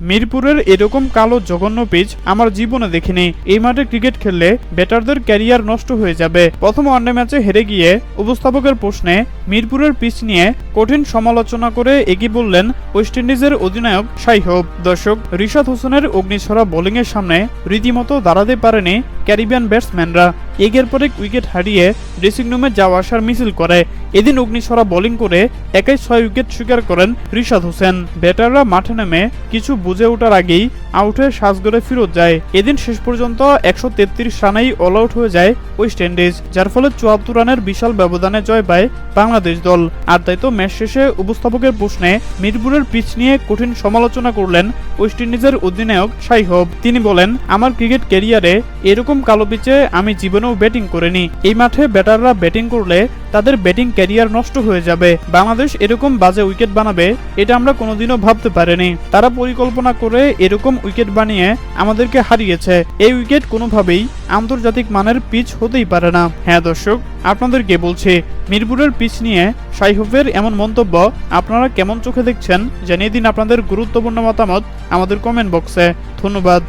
মিরপুরের এরকম কালো জঘন্য পিচ আমার জীবনে দেখিনি। এই মাঠে ক্রিকেট খেললে ব্যাটারদের ক্যারিয়ার নষ্ট হয়ে যাবে। প্রথম ওয়ানডে ম্যাচে হেরে গিয়ে উপস্থাপকের প্রশ্নে মিরপুরের পিচ নিয়ে কঠিন সমালোচনা করে এগিয়ে বললেন ওয়েস্ট ইন্ডিজের অধিনায়ক সাইহব। দর্শক, রিশাদ হোসেনের অগ্নিছড়া বোলিংয়ের সামনে রীতিমতো দাঁড়াতে পারেনি ক্যারিবিয়ান ব্যাটসম্যানরা। এগের পরে উইকেট হারিয়ে ড্রেসিং রুমে যাওয়া আসার মিছিল করে। এদিন অগ্নিসরা বোলিং করে একাই ছয় উইকেট স্বীকার করেন রিশাদ হোসেন। ব্যাটাররা মাঠে নেমে কিছু বুঝে ওঠার আগেই আউটে সাজগড়ে ফেরত যায়। এদিন শেষ পর্যন্ত একশো তেত্রিশ রানেই অল আউট হয়ে যায় ওয়েস্ট ইন্ডিজ যার ফলে চুয়াত্তর রানের বিশাল ব্যবধানে জয় পায় বাংলাদেশ দল। আর তাই তো ম্যাচ শেষে উপস্থাপকের প্রশ্নে মিরপুরের পিচ নিয়ে কঠিন সমালোচনা করলেন ওয়েস্ট ইন্ডিজের অধিনায়ক সাইহব। তিনি বলেন, আমার ক্রিকেট ক্যারিয়ারে এরকম কালো পিচে আমি জীবনেও ব্যাটিং করিনি। এই মাঠে ব্যাটাররা ব্যাটিং করলে তাদের ব্যাটিং ক্যারিয়ার নষ্ট হয়ে যাবে। বাংলাদেশ এরকম বাজে উইকেট বানাবে, এটা আমরা কোনোদিনও ভাবতে পারিনি। তারা পরিকল্পনা করে এরকম উইকেট বানিয়ে আমাদেরকে হারিয়েছে। এই উইকেট কোনোভাবেই আন্তর্জাতিক মানের পিচ হতেই পারে না। হ্যাঁ দর্শক, আপনাদেরকে বলছি, মিরপুরের পিচ নিয়ে সাইহুফের এমন মন্তব্য আপনারা কেমন চোখে দেখছেন জানিয়ে দিন আপনাদের গুরুত্বপূর্ণ মতামত আমাদের কমেন্ট বক্সে ধন্যবাদ।